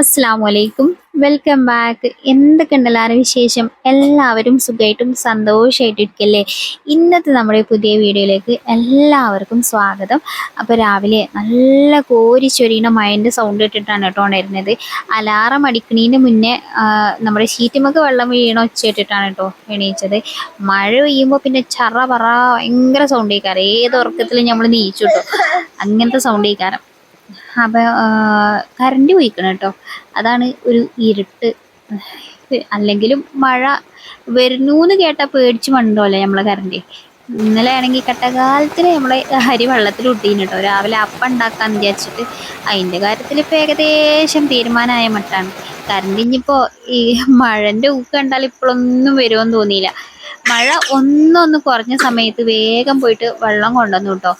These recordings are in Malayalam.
അസ്സാം വലൈക്കും വെൽക്കം ബാക്ക്. എന്തൊക്കെ എല്ലാവരും വിശേഷം? എല്ലാവരും സുഖമായിട്ടും സന്തോഷമായിട്ടിരിക്കല്ലേ ഇന്നത്തെ നമ്മുടെ പുതിയ വീഡിയോയിലേക്ക് എല്ലാവർക്കും സ്വാഗതം. അപ്പോൾ രാവിലെ നല്ല കോരിച്ചൊരിയണ മഴന്റെ സൗണ്ട് ഇട്ടിട്ടാണ് കേട്ടോ ഉണ്ടായിരുന്നത്. അലാറം അടിക്കണീന്റെ മുന്നേ നമ്മുടെ ഷീറ്റുമൊക്കെ വെള്ളം വീണ ഒച്ച ഇട്ടിട്ടാണ് കേട്ടോ എണീച്ചത്. മഴ പെയ്യുമ്പോൾ പിന്നെ ചറ പറ ഭയങ്കര സൗണ്ട് കേൾക്കാറ്. ഏത് ഉറക്കത്തിലും നമ്മൾ നീച്ചു കേട്ടോ. അങ്ങനത്തെ സൗണ്ട് കേൾക്കാറ്. അപ്പോൾ കറണ്ട് പോയിക്കണം കേട്ടോ. അതാണ് ഒരു ഇരുട്ട്. അല്ലെങ്കിലും മഴ വരുന്നു വരുന്നൂന്ന് കേട്ടാൽ പേടിച്ച് മണ്ടോല്ലേ നമ്മളെ കറണ്ട്. ഇന്നലെ ആണെങ്കിൽ കട്ടകാലത്തിന് നമ്മളെ അരി വെള്ളത്തിൽ ഇട്ടീന് കേട്ടോ. രാവിലെ അപ്പം ഉണ്ടാക്കാന്ന് വിചാരിച്ചിട്ട് അതിന്റെ കാര്യത്തിൽ ഇപ്പം ഏകദേശം തീരുമാനമായ മട്ടാണ്. കറണ്ട് ഇനിയിപ്പോൾ ഈ മഴന്റെ ഊക്ക് കണ്ടാൽ ഇപ്പോഴൊന്നും വരുമെന്ന് തോന്നിയില്ല. മഴ ഒന്നൊന്ന് കുറഞ്ഞ സമയത്ത് വേഗം പോയിട്ട് വെള്ളം കൊണ്ടുവന്നു കേട്ടോ.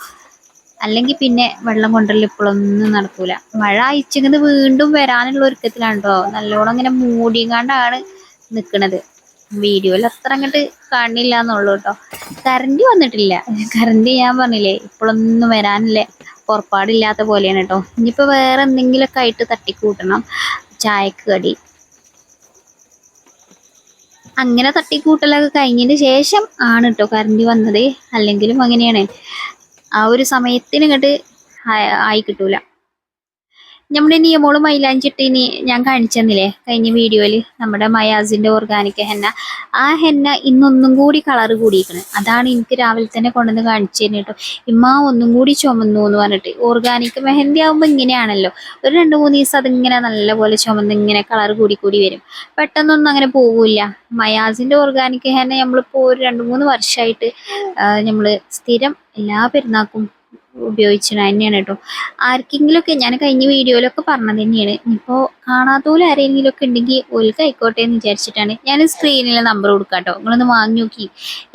അല്ലെങ്കിൽ പിന്നെ വെള്ളം കൊണ്ടല്ല ഇപ്പോഴൊന്നും നടക്കൂല. മഴ അയച്ചിങ്ങനെ വീണ്ടും വരാനുള്ള ഒരുക്കത്തിലാണ് നല്ലോണം ഇങ്ങനെ മൂടിയങ്ങാണ്ടാണ് നിൽക്കണത് വീഡിയോയിൽ അത്ര അങ്ങോട്ട് കാണില്ല എന്നുള്ളൂ കേട്ടോ കറണ്ട് വന്നിട്ടില്ല. കറണ്ട് ഞാൻ പറഞ്ഞില്ലേ ഇപ്പോഴൊന്നും വരാനില്ലേ. പുറപ്പാടില്ലാത്ത പോലെയാണ് കേട്ടോ ഇനിയിപ്പോൾ വേറെ എന്തെങ്കിലുമൊക്കെ ആയിട്ട് തട്ടിക്കൂട്ടണം. ചായക്ക് കടി. അങ്ങനെ തട്ടിക്കൂട്ടലൊക്കെ കഴിഞ്ഞതിന് ശേഷം ആണ് കേട്ടോ കറണ്ട് വന്നത്. അല്ലെങ്കിലും അങ്ങനെയാണ്. ആ ഒരു സമയത്തിന് ഇങ്ങോട്ട് ആയി കിട്ടൂല. നമ്മുടെ നിയമോൾ മൈലാഞ്ചിട്ട് ഇനി ഞാൻ കാണിച്ചെന്നില്ലേ? കഴിഞ്ഞ വീഡിയോയിൽ നമ്മുടെ മയാസിന്റെ ഓർഗാനിക് ഹെന്ന. ആ ഹെന്ന ഇന്നൊന്നും കൂടി കളർ കൂടിയിരിക്കണ്. അതാണ് എനിക്ക് രാവിലെ തന്നെ കൊണ്ടുവന്ന് കാണിച്ചു കേട്ടോ. ഇമ്മ ഒന്നും കൂടി ചുമന്നു എന്ന് പറഞ്ഞിട്ട്. ഓർഗാനിക് മെഹന്തി ആകുമ്പോൾ ഇങ്ങനെയാണല്ലോ. ഒരു രണ്ട് മൂന്ന് ദിവസം അതിങ്ങനെ നല്ലപോലെ ചുമന്ന് ഇങ്ങനെ കളർ കൂടി കൂടി വരും. പെട്ടെന്നൊന്നും അങ്ങനെ പോകില്ല മയാസിന്റെ ഓർഗാനിക് ഹെന്ന നമ്മളിപ്പോൾ ഒരു രണ്ട് മൂന്ന് വർഷമായിട്ട് നമ്മൾ സ്ഥിരം എല്ലാ പെരുന്നാക്കും ഉപയോഗിച്ചത് തന്നെയാണ് കേട്ടോ. ആർക്കെങ്കിലുമൊക്കെ ഞാൻ കഴിഞ്ഞ വീഡിയോയിലൊക്കെ പറഞ്ഞത് തന്നെയാണ്. ഇപ്പോൾ കാണാത്തോലും ആരെങ്കിലും ഒക്കെ ഉണ്ടെങ്കിൽ ഓൽക്ക് ആയിക്കോട്ടെ എന്ന് വിചാരിച്ചിട്ടാണ്. ഞാൻ സ്ക്രീനിൽ നമ്പർ കൊടുക്കാം കേട്ടോ നിങ്ങളൊന്ന് വാങ്ങി നോക്കി.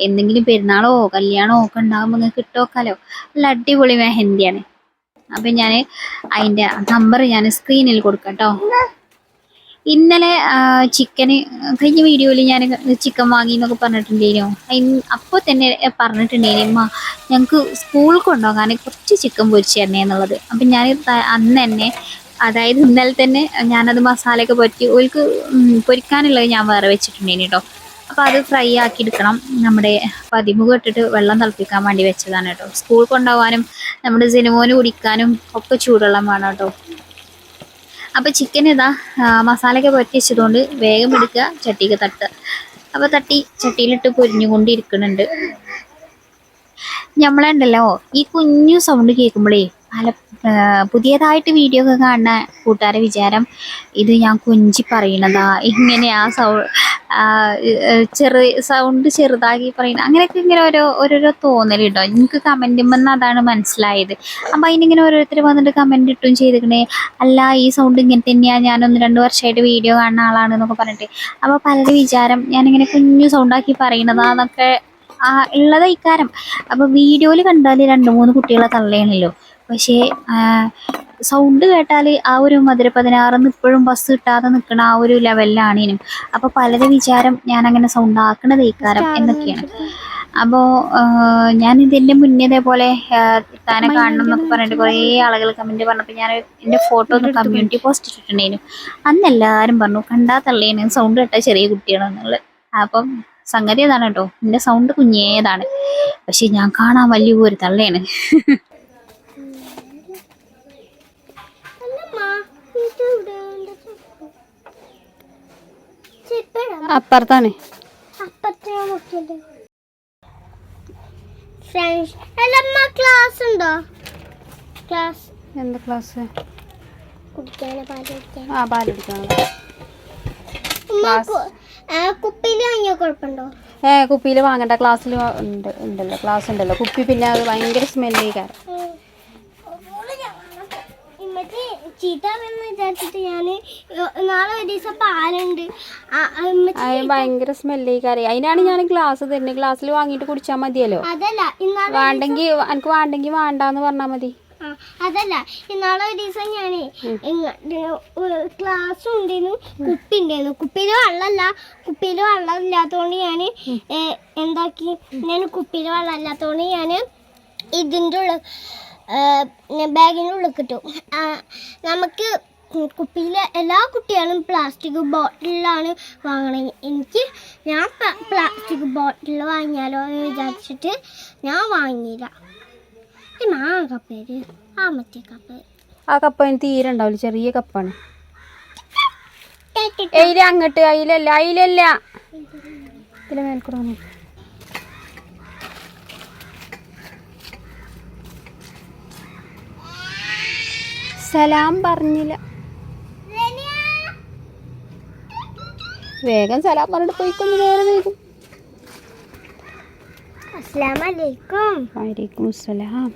എന്തെങ്കിലും പെരുന്നാളോ കല്യാണമോ ഒക്കെ ഉണ്ടാകുമ്പോൾ നിങ്ങൾക്ക് ഇട്ടോക്കാലോ നല്ല അടിപൊളി മെഹന്തിയാണ്. അപ്പം ഞാൻ അതിന്റെ നമ്പർ ഞാൻ സ്ക്രീനിൽ കൊടുക്കാം കേട്ടോ ഇന്നലെ ചിക്കന് കഴിഞ്ഞ വീഡിയോയിൽ ഞാൻ ചിക്കൻ വാങ്ങി എന്നൊക്കെ പറഞ്ഞിട്ടുണ്ടേനോ അപ്പോൾ തന്നെ പറഞ്ഞിട്ടുണ്ടേനു അമ്മ ഞങ്ങൾക്ക് സ്കൂളിൽ കൊണ്ടുപോകാൻ കുറച്ച് ചിക്കൻ പൊരിച്ച് തരണേ എന്നുള്ളത്. അപ്പം ഞാൻ അന്ന് തന്നെ അതായത് ഇന്നലെ തന്നെ ഞാനത് മസാലയൊക്കെ പൊരിച്ച് ഓൽക്ക് പൊരിക്കാനുള്ളത് ഞാൻ വേറെ വെച്ചിട്ടുണ്ടേനു കേട്ടോ അപ്പോൾ അത് ഫ്രൈ ആക്കി എടുക്കണം. നമ്മുടെ പതിമുഖം ഇട്ടിട്ട് വെള്ളം തിളപ്പിക്കാൻ വേണ്ടി വെച്ചതാണ് കേട്ടോ സ്കൂൾ കൊണ്ടുപോകാനും നമ്മുടെ സിനിമോന് കുടിക്കാനും ഒക്കെ ചൂടുവെള്ളം വേണം കേട്ടോ അപ്പോൾ ചിക്കൻ ഇതാ മസാലയൊക്കെ പുരട്ടി വെച്ചതുകൊണ്ട് വേഗം എടുക്കുക ചട്ടിക്ക് തട്ടുക അപ്പോൾ തട്ടി ചട്ടിയിലിട്ട് പൊരിഞ്ഞുകൊണ്ടിരിക്കുന്നുണ്ട്. നമ്മളെ ഈ കുഞ്ഞു സൗണ്ട് കേൾക്കുമ്പോഴേ പല പുതിയതായിട്ട് വീഡിയോ ഒക്കെ കാണുന്ന കൂട്ടുകാരെ വിചാരം ഇത് ഞാൻ കുഞ്ചി പറയണതാ ഇങ്ങനെ ആ സൗ ചെറു സൗണ്ട് ചെറുതാക്കി പറയുന്നത് അങ്ങനെയൊക്കെ ഇങ്ങനെ ഓരോ ഓരോരോ തോന്നൽ കേട്ടോ എനിക്ക് കമന്റുമെന്ന് അതാണ് മനസ്സിലായത്. അപ്പം അതിനിങ്ങനെ ഓരോരുത്തർ വന്നിട്ട് കമന്റ് ഇട്ടും ചെയ്തിരിക്കണേ അല്ല ഈ സൗണ്ട് ഇങ്ങനെ തന്നെയാണ് ഞാനൊന്ന് രണ്ട് വർഷമായിട്ട് വീഡിയോ കാണുന്ന ആളാണ് എന്നൊക്കെ പറഞ്ഞിട്ട്. അപ്പോൾ പലരും വിചാരം ഞാനിങ്ങനെ കുഞ്ഞു സൗണ്ടാക്കി പറയണതാന്നൊക്കെ ആ ഉള്ളത് ഇക്കാരം. അപ്പോൾ വീഡിയോയിൽ കണ്ടാൽ രണ്ട് മൂന്ന് കുട്ടികളെ തള്ളയാണല്ലോ. പക്ഷേ സൗണ്ട് കേട്ടാൽ ആ ഒരു മധുര പതിനാറിന്ന് ഇപ്പോഴും ബസ് കിട്ടാതെ നിൽക്കുന്ന ആ ഒരു ലെവലിലാണേനും അപ്പോൾ പലരും വിചാരം ഞാൻ അങ്ങനെ സൗണ്ട് ആക്കണത് ഇക്കാരം എന്നൊക്കെയാണ്. അപ്പോൾ ഞാൻ ഇതിന്റെ മുന്നേ ഇതേപോലെ താനെ കാണണം എന്നൊക്കെ പറഞ്ഞിട്ട് കുറേ ആളുകൾ കമന്റ് പറഞ്ഞപ്പോൾ ഞാൻ എന്റെ ഫോട്ടോ ഒന്ന് കമ്മ്യൂണിറ്റി പോസ്റ്റ് ഇട്ടിട്ടുണ്ടായിരുന്നു അന്ന് എല്ലാവരും പറഞ്ഞു കണ്ടാ തള്ളേന് സൗണ്ട് കേട്ടാൽ ചെറിയ കുട്ടികളെന്നുള്ളത് അപ്പം സംഗതി അതാണ് കേട്ടോ. എന്റെ സൗണ്ട് കുഞ്ഞേതാണ്. പക്ഷെ ഞാൻ കാണാൻ വലിയ ഒരു തള്ളയാണ് അപ്പുറത്താണ്. ക്ലാസ് ഉണ്ടോ? ക്ലാസ് എന്ത് ക്ലാസ് ആ പാൽ കുപ്പിയിൽ ഏ വാങ്ങണ്ട. ക്ലാസ്സിൽ ഉണ്ട് ഉണ്ടല്ലോ. ക്ലാസ് ഉണ്ടല്ലോ. കുപ്പി പിന്നെ അത് ഭയങ്കര സ്മെല്ലി വിചാരിച്ചിട്ട് ഞാൻ നാളെ ഒരു ദിവസം പാലുണ്ട്. ഭയങ്കര സ്മെല്ലി കാര്യം അതിനാണ് ഞാൻ ഗ്ലാസ് തരുന്നത് ഗ്ലാസ്സിൽ വാങ്ങിട്ട് കുടിച്ചാൽ മതിയല്ലോ? അതല്ല വേണ്ടെങ്കിൽ എനിക്ക് വേണ്ടെങ്കിൽ വേണ്ടാന്ന് പറഞ്ഞാൽ മതി. അതല്ല ഇന്നാളെ ഒരു ദിവസം ഞാനേ ക്ലാസ് ഉണ്ടായിരുന്നു കുപ്പി ഉണ്ടായിരുന്നു കുപ്പിയിൽ വെള്ളമല്ല കുപ്പിയിൽ വെള്ളം ഇല്ലാത്തതുകൊണ്ട് ഞാൻ എന്താക്കി? ഞാൻ കുപ്പിയിൽ വെള്ളം ഇല്ലാത്തതുകൊണ്ട് ഞാൻ ഇതിന്റെ ഉള്ളിൽ ബാഗിന്റെ ഉള്ളിൽ കിട്ടും. നമുക്ക് കുപ്പിയിലെ എല്ലാ കുട്ടികളും പ്ലാസ്റ്റിക് ബോട്ടിലാണ് വാങ്ങണത് എനിക്ക് ഞാൻ പ്ലാസ്റ്റിക് ബോട്ടിൽ വാങ്ങിയാലോ എന്ന് വിചാരിച്ചിട്ട് ഞാൻ വാങ്ങിയില്ല. ആ കപ്പേര് ആ മറ്റേ കപ്പ് ആ കപ്പ തീരെ ഉണ്ടാവില്ല ചെറിയ കപ്പാണ്. അങ്ങോട്ട് അയിലല്ല അയിലല്ല. ഇതിലെ മേൽക്കൂടെ സലാം പറഞ്ഞില്ല. വേഗം സലാം പറഞ്ഞിട്ട് പോയിക്കൊന്ന് നേരെ അസ്സലാമലൈക്കും. വലൈക്കും സലാം.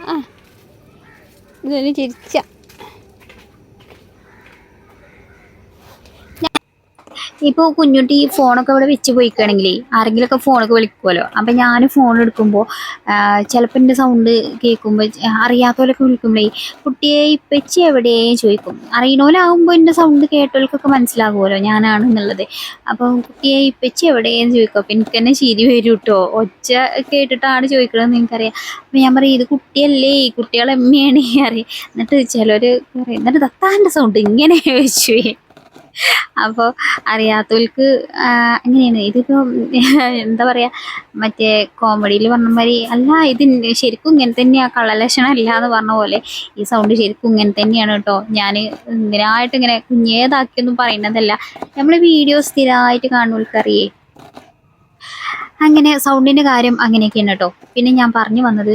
ആ. ചിരിച്ച ഇപ്പോൾ കുഞ്ഞുട്ടി ഈ ഫോണൊക്കെ ഇവിടെ വെച്ച് പോയിക്കുകയാണെങ്കിൽ ആരെങ്കിലുമൊക്കെ ഫോണൊക്കെ വിളിക്കുമല്ലോ അപ്പം ഞാൻ ഫോൺ എടുക്കുമ്പോൾ ചിലപ്പോൾ എന്റെ സൗണ്ട് കേൾക്കുമ്പോൾ അറിയാത്തവരൊക്കെ വിളിക്കുമ്പോഴേ കുട്ടിയെ ഇപ്പച്ചി എവിടെയും? ചോദിക്കും. അറിയണോലാകുമ്പോൾ എന്റെ സൗണ്ട് കേട്ടവർക്കൊക്കെ മനസ്സിലാകുമല്ലോ ഞാനാണ് എന്നുള്ളത്. അപ്പം കുട്ടിയെ ഇപ്പച്ചി എവിടെയെന്ന് ചോദിക്കും. അപ്പം എനിക്ക് തന്നെ ശരി വരും കേട്ടോ ഒച്ച കേട്ടിട്ടാണ് ചോദിക്കണമെന്ന് എനിക്കറിയാം. അപ്പം ഞാൻ പറയും ഇത് കുട്ടിയല്ലേ? കുട്ടികളെ എമ്മയാണ് അറിയാം എന്നിട്ട് ചിലർ പറയും എന്നിട്ട് തത്താന്റെ സൗണ്ട് ഇങ്ങനെ വെച്ചു അപ്പോൾ അറിയാത്തവർക്ക് അങ്ങനെയാണ് ഇതിപ്പോൾ എന്താ പറയുക മറ്റേ കോമഡിയിൽ പറഞ്ഞ മാതിരി അല്ല ഇത് ശരിക്കും ഇങ്ങനെ തന്നെയാണ് കളലക്ഷണം അല്ല എന്ന് പറഞ്ഞ പോലെ ഈ സൗണ്ട് ശരിക്കും ഇങ്ങനെ തന്നെയാണ് കേട്ടോ. ഞാൻ ഇതിനായിട്ട് ഇങ്ങനെ കുഞ്ഞേതാക്കിയൊന്നും പറയുന്നതല്ല. നമ്മൾ വീഡിയോ സ്ഥിരമായിട്ട് കാണുന്നവർക്കറിയേ. അങ്ങനെ സൗണ്ടിന്റെ കാര്യം അങ്ങനെയൊക്കെയാണ് കേട്ടോ. പിന്നെ ഞാൻ പറഞ്ഞു വന്നത്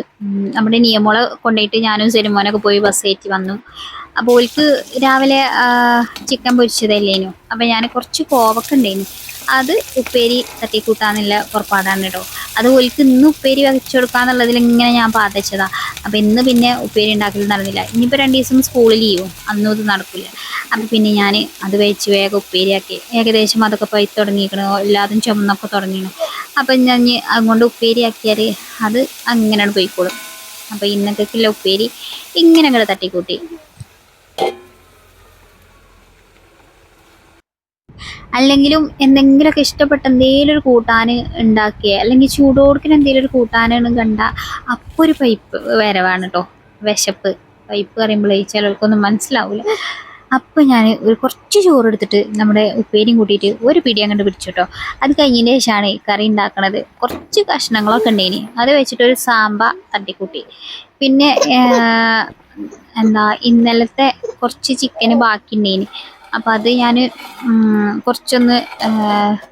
നമ്മുടെ നിയമോളെ കൊണ്ടുപോയിട്ട് ഞാനും സെരുമോനൊക്കെ പോയി ബസ് കയറ്റി വന്നു. അപ്പോൾ ഓൽക്ക് രാവിലെ ചിക്കൻ പൊരിച്ചതല്ലേനു. അപ്പോൾ ഞാൻ കുറച്ച് കോവക്ക ഉണ്ടായിരുന്നു അത് ഉപ്പേരി തട്ടിക്കൂട്ടാന്നുള്ള പുറപ്പാടാണ് കേട്ടോ അത് ഓൽക്ക് ഇന്ന് ഉപ്പേരി വഹിച്ചു കൊടുക്കാന്നുള്ളതിൽ ഇങ്ങനെ ഞാൻ പാതച്ചതാ. അപ്പോൾ ഇന്ന് പിന്നെ ഉപ്പേരി ഉണ്ടാക്കൽ നടന്നില്ല. ഇനിയിപ്പോൾ രണ്ട് ദിവസം സ്കൂളിൽ ചെയ്യും അന്നും ഇത് നടക്കില്ല അപ്പോൾ പിന്നെ ഞാൻ അത് വെച്ച് വേഗം ഉപ്പേരിയാക്കി. ഏകദേശം അതൊക്കെ പോയി തുടങ്ങിയിരിക്കണു എല്ലാതും ചുമന്നൊക്കെ തുടങ്ങിയിരുന്നു അപ്പം ഞാൻ അതുകൊണ്ട് ഉപ്പേരിയാക്കിയാൽ അത് അങ്ങനെ പോയിക്കോളും. അപ്പോൾ ഇന്നത്തേക്കുള്ള ഉപ്പേരി ഇങ്ങനെ തട്ടിക്കൂട്ടി. അല്ലെങ്കിലും എന്തെങ്കിലുമൊക്കെ ഇഷ്ടപ്പെട്ട എന്തെങ്കിലും ഒരു കൂട്ടാൻ ഉണ്ടാക്കിയ അല്ലെങ്കിൽ ചൂടോടുക്കിന് എന്തെങ്കിലും ഒരു കൂട്ടാനാണ് കണ്ട അപ്പോൾ ഒരു പൈപ്പ് വരവാണ് കേട്ടോ വിശപ്പ്. പൈപ്പ് പറയുമ്പോഴേ ചിലർക്കൊന്നും മനസ്സിലാവില്ല അപ്പം ഞാൻ ഒരു കുറച്ച് ചോറ് എടുത്തിട്ട് നമ്മുടെ ഉപ്പേരിയും കൂട്ടിയിട്ട് ഒരു പിടി അങ്ങോട്ട് പിടിച്ചു കേട്ടോ അത് കഴിഞ്ഞതിന് ശേഷമാണ് കറി ഉണ്ടാക്കണത് കുറച്ച് കഷ്ണങ്ങളൊക്കെ ഉണ്ടേനി അത് വെച്ചിട്ട് ഒരു സാമ്പ തട്ടിക്കൂട്ടി. പിന്നെ എന്താ ഇന്നലത്തെ കുറച്ച് ചിക്കന് ബാക്കി ഉണ്ടേനി അപ്പം അത് ഞാൻ കുറച്ചൊന്ന്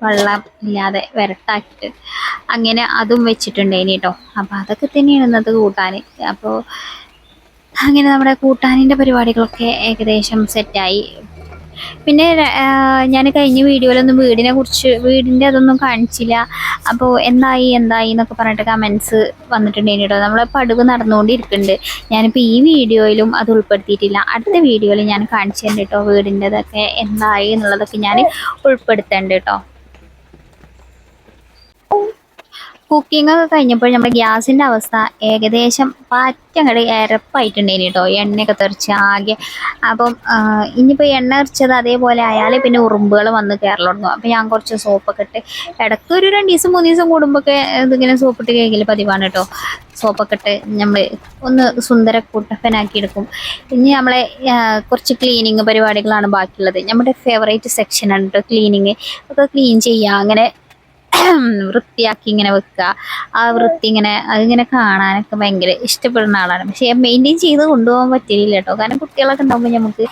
വെള്ളം ഇല്ലാതെ വരട്ടാക്കിയിട്ട് അങ്ങനെ അതും വെച്ചിട്ടുണ്ട് ഇനി കേട്ടോ അപ്പോൾ അതൊക്കെ തന്നെയാണ് ഇന്നത്തെ കൂട്ടാൻ അപ്പോൾ അങ്ങനെ നമ്മുടെ കൂട്ടാനിന്റെ പരിപാടികളൊക്കെ ഏകദേശം സെറ്റായി പിന്നെ ഞാൻ കഴിഞ്ഞ വീഡിയോയിലൊന്നും വീടിനെ കുറിച്ച് വീടിന്റെ അതൊന്നും കാണിച്ചില്ല. അപ്പോൾ എന്തായി എന്തായി എന്നൊക്കെ പറഞ്ഞിട്ട് കമൻസ് വന്നിട്ടുണ്ടായിരുന്നു കേട്ടോ നമ്മൾ പടുവ് നടന്നുകൊണ്ടിരിക്കുന്നുണ്ട് ഞാനിപ്പോൾ ഈ വീഡിയോയിലും അത് ഉൾപ്പെടുത്തിയിട്ടില്ല. അടുത്ത വീഡിയോയിൽ ഞാൻ കാണിച്ചു തരുന്നുണ്ട് കേട്ടോ വീടിന്റെതൊക്കെ എന്തായി എന്നുള്ളതൊക്കെ ഞാൻ ഉൾപ്പെടുത്തേണ്ട കേട്ടോ. കുക്കിംഗ് ഒക്കെ കഴിഞ്ഞപ്പോൾ നമ്മുടെ ഗ്യാസിന്റെ അവസ്ഥ ഏകദേശം പറ്റങ്ങട് ഇരപ്പായിട്ടുണ്ടേനി കേട്ടോ എണ്ണയൊക്കെ തെറിച്ച് ആകെ. അപ്പം ഇനിയിപ്പോൾ എണ്ണ എറിച്ചത് അതേപോലെ ആയാൽ പിന്നെ ഉറുമ്പുകൾ വന്ന് കയറൽ അപ്പം ഞാൻ കുറച്ച് സോപ്പൊക്കെ ഇട്ട് ഇടയ്ക്ക് ഒരു രണ്ട് ദിവസം മൂന്ന് ദിവസം കൂടുമ്പോഴൊക്കെ ഇതിങ്ങനെ സോപ്പിട്ട് കേൾക്കൽ പതിവാണ് കേട്ടോ. സോപ്പൊക്കെ ഇട്ട് നമ്മൾ ഒന്ന് സുന്ദര കൂട്ടപ്പനാക്കി എടുക്കും. ഇനി നമ്മളെ കുറച്ച് ക്ലീനിങ് പരിപാടികളാണ് ബാക്കിയുള്ളത്. നമ്മുടെ ഫേവറേറ്റ് സെക്ഷനാണ് കേട്ടോ ക്ലീനിങ്. ഒക്കെ ക്ലീൻ ചെയ്യുക അങ്ങനെ വൃത്തിയാക്കി ഇങ്ങനെ വെക്കുക ആ വൃത്തി ഇങ്ങനെ അതിങ്ങനെ കാണാനൊക്കെ ഭയങ്കര ഇഷ്ടപ്പെടുന്ന ആളാണ്. പക്ഷേ മെയിന്റെയിൻ ചെയ്ത് കൊണ്ടുപോകാൻ പറ്റില്ല കേട്ടോ. കാരണം കുട്ടികളൊക്കെ ഉണ്ടാകുമ്പോൾ നമുക്ക്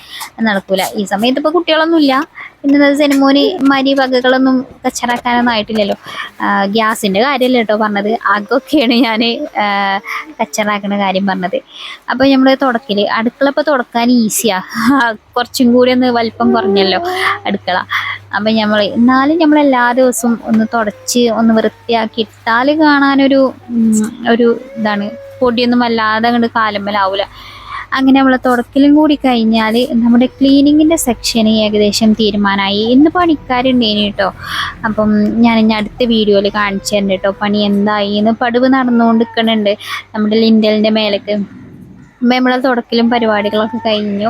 നടക്കൂല. ഈ സമയത്ത് ഇപ്പോൾ കുട്ടികളൊന്നുമില്ല. പിന്നെ സിനിമോന് മരി വകകളൊന്നും കച്ചറാക്കാനൊന്നും ആയിട്ടില്ലല്ലോ. ഗ്യാസിന്റെ കാര്യമല്ല കേട്ടോ പറഞ്ഞത്. അകൊക്കെയാണ് ഞാൻ കച്ചറാക്കുന്ന കാര്യം പറഞ്ഞത്. അപ്പോൾ നമ്മൾ തുടക്കൽ അടുക്കള ഇപ്പോൾ തുടക്കാൻ ഈസിയാണ് കുറച്ചും കൂടി ഒന്ന് വലിപ്പം കുറഞ്ഞല്ലോ അടുക്കള. അപ്പം നമ്മൾ എന്നാലും നമ്മൾ എല്ലാ ദിവസവും ഒന്ന് തുടച്ച് ഒന്ന് വൃത്തിയാക്കി ഇട്ടാൽ കാണാനൊരു ഒരു ഇതാണ്. പൊടിയൊന്നും വല്ലാതെ അങ്ങോട്ട് കാലമ്മലാവൂല. അങ്ങനെ നമ്മൾ തുടക്കലും കൂടി കഴിഞ്ഞാൽ നമ്മുടെ ക്ലീനിങ്ങിന്റെ സെക്ഷന് ഏകദേശം തീരുമാനമായി ഇന്ന് പണിക്കാരുണ്ടേനി കേട്ടോ അപ്പം ഞാൻ ഇനി അടുത്ത വീഡിയോയിൽ കാണിച്ചു തരുന്നുണ്ട് കേട്ടോ പണി എന്തായി? എന്ന് പടുവ് നടന്നുകൊണ്ട് നിൽക്കുന്നുണ്ട് നമ്മുടെ ലിൻഡലിന്റെ മേലേക്ക്. നമ്മളെ തുടക്കലും പരിപാടികളൊക്കെ കഴിഞ്ഞു.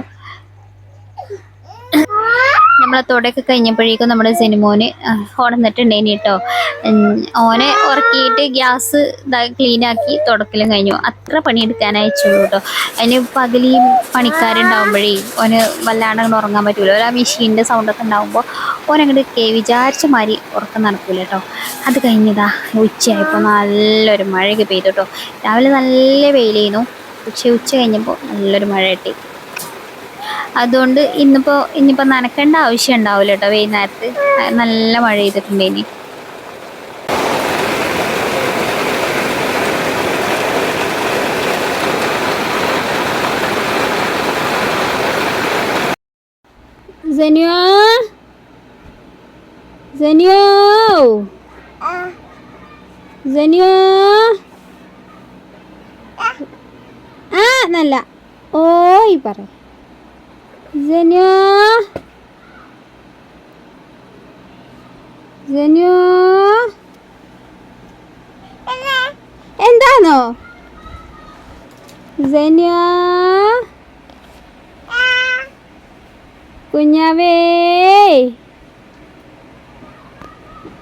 നമ്മളെ തൊടയൊക്കെ കഴിഞ്ഞപ്പോഴേക്കും നമ്മുടെ സിനിമോന് ഉണർന്നിട്ടുണ്ടേനി കേട്ടോ ഓനെ ഉറക്കിയിട്ട് ഗ്യാസ് ക്ലീൻ ആക്കി തുടക്കലും കഴിഞ്ഞു. അത്ര പണിയെടുക്കാൻ അയച്ചുള്ളൂ കേട്ടോ അതിന് പകൽ പണിക്കാരുണ്ടാകുമ്പോഴേ ഓന് വല്ലാണ്ട് ഉറങ്ങാൻ പറ്റൂല. ഒരു ആ മെഷീന്റെ സൗണ്ടൊക്കെ ഉണ്ടാകുമ്പോൾ ഓനങ്ങോട്ട് കേ വിചാരിച്ച മാതിരി ഉറക്കം നടക്കൂല കേട്ടോ അത് കഴിഞ്ഞതാ ഉച്ചയായപ്പോൾ നല്ലൊരു മഴയൊക്കെ പെയ്തു കേട്ടോ രാവിലെ നല്ല വെയിലായിരുന്നു പക്ഷേ ഉച്ച കഴിഞ്ഞപ്പോൾ നല്ലൊരു മഴ കിട്ടി. അതുകൊണ്ട് ഇന്നിപ്പോൾ ഇനിയിപ്പോ നനക്കേണ്ട ആവശ്യം ഉണ്ടാവില്ല കേട്ടോ വൈകുന്നേരത്ത്. നല്ല മഴ ചെയ്തിട്ടുണ്ട് ഇനി! Zenyo! ആ നല്ല. ഓയ് പറ. Zenyo! Zenyo! എന്താണോ Zenyo! കുഞ്ഞാവേ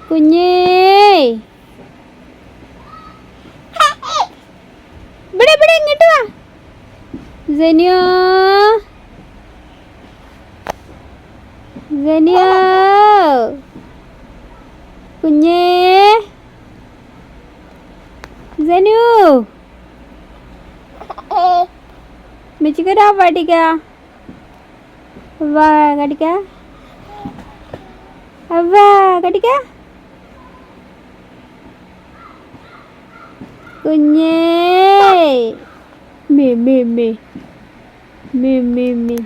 കുഞ്ഞേ ഇവിടെ ഇവിടെ ഇങ്ങോട്ട് വാ ജനിയോ ജനിയോ കുഞ്ഞേ ജനു മെച്ചിക്കൊരാ പാട്ടിക്കാ വാ കടിക്ക വാ കടിക്ക കുഞ്ഞേ മി മി മി മി മി മി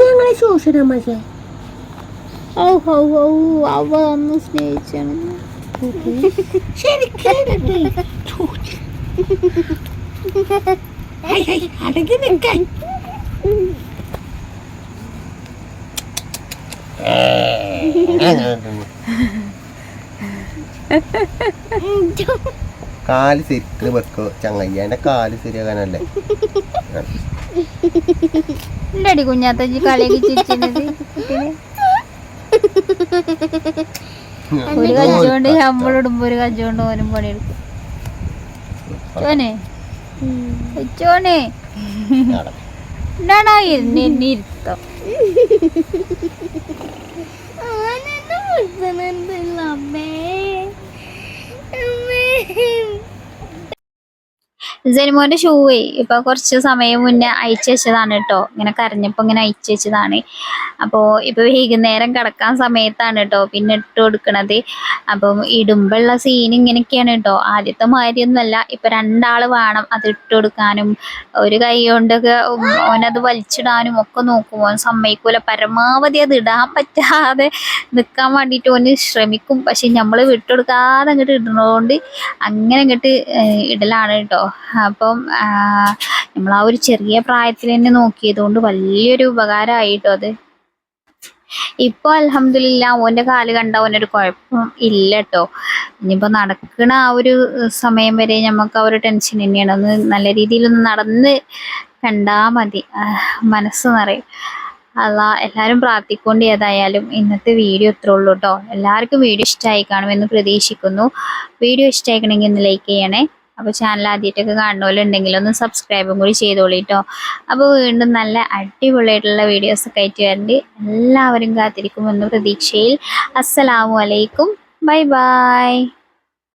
ഞങ്ങളെ ശോഷണം പക്ഷേ ഔ ഔ ഔ അവ അന്ന് സ്നേഹിച്ചാണ്. കാൽ ശരിക്ക് വെക്കോ ചങ്ങയ്യ. എന്റെ കാൽ ശരിയാകാനല്ലേ? എന്താടി കുഞ്ഞാത്ത കളിയൊക്കെ കുട്ടീനെ? ഒരു കജ്ജോണ്ട് നമ്മളിടുമ്പോ ഒരു കജ്ജോണ്ട് ഓനും പണിയെടുക്കും. ചോനെ? ചോനെ? എന്താണോ ജനിമോന്റെ ഷൂവേ ഇപ്പൊ കുറച്ച് സമയം മുന്നേ അയച്ചു വെച്ചതാണ് കേട്ടോ ഇങ്ങനെ കരഞ്ഞപ്പോ ഇങ്ങനെ അയച്ചു വെച്ചതാണ്. അപ്പോ ഇപ്പൊ വൈകുന്നേരം കിടക്കാൻ സമയത്താണ് കേട്ടോ പിന്നെ ഇട്ട് കൊടുക്കണത്. അപ്പം ഇടുമ്പുള്ള സീൻ ഇങ്ങനെയൊക്കെയാണ് കേട്ടോ ആദ്യത്തെ മാതിരിയൊന്നുമല്ല. ഇപ്പൊ രണ്ടാൾ വേണം അത് ഇട്ട് കൊടുക്കാനും. ഒരു കൈ കൊണ്ടൊക്കെ ഓനത് വലിച്ചിടാനും ഒക്കെ നോക്കും. സമ്മതിക്കൂല. പരമാവധി അത് ഇടാൻ പറ്റാതെ നിൽക്കാൻ വേണ്ടിയിട്ട് ഓന് ശ്രമിക്കും. പക്ഷെ നമ്മൾ വിട്ടുകൊടുക്കാതെ അങ്ങോട്ട് ഇടുന്നതുകൊണ്ട് അങ്ങനെ അങ്ങോട്ട് ഇടലാണ് കേട്ടോ അപ്പം നമ്മൾ ആ ഒരു ചെറിയ പ്രായത്തിൽ തന്നെ നോക്കിയതുകൊണ്ട് വലിയൊരു ഉപകാരമായിട്ടോ അത്. ഇപ്പൊ അലഹമില്ല ഓന്റെ കാൽ കണ്ട ഓനൊരു കുഴപ്പം ഇല്ല കേട്ടോ ഇനിയിപ്പോ നടക്കണ ആ ഒരു സമയം വരെ നമുക്ക് ആ ഒരു ടെൻഷൻ തന്നെയാണ്. ഒന്ന് നല്ല രീതിയിലൊന്ന് നടന്ന് കണ്ടാ മതി. മനസ്സ് നിറയും. അല്ല എല്ലാവരും പ്രാർത്ഥിക്കൊണ്ട് ഏതായാലും ഇന്നത്തെ വീഡിയോ ഇത്രേ ഉള്ളൂ കേട്ടോ എല്ലാവർക്കും വീഡിയോ ഇഷ്ടമായി കാണുമെന്ന് പ്രതീക്ഷിക്കുന്നു. വീഡിയോ ഇഷ്ടമായിക്കണമെങ്കിൽ ഒന്ന് ലൈക്ക് ചെയ്യണേ. അപ്പോൾ ചാനൽ ആദ്യമായിട്ടൊക്കെ കാണുന്നവരുണ്ടെങ്കിൽ ഒന്ന് സബ്സ്ക്രൈബും കൂടി ചെയ്തോളൂ കേട്ടോ അപ്പോൾ വീണ്ടും നല്ല അടിപൊളിയായിട്ടുള്ള വീഡിയോസ് ഒക്കെ ആയിട്ട് വരണ്ട്. എല്ലാവരും കാത്തിരിക്കുമെന്ന പ്രതീക്ഷയിൽ. അസ്സലാമു അലൈക്കും. Bye bye.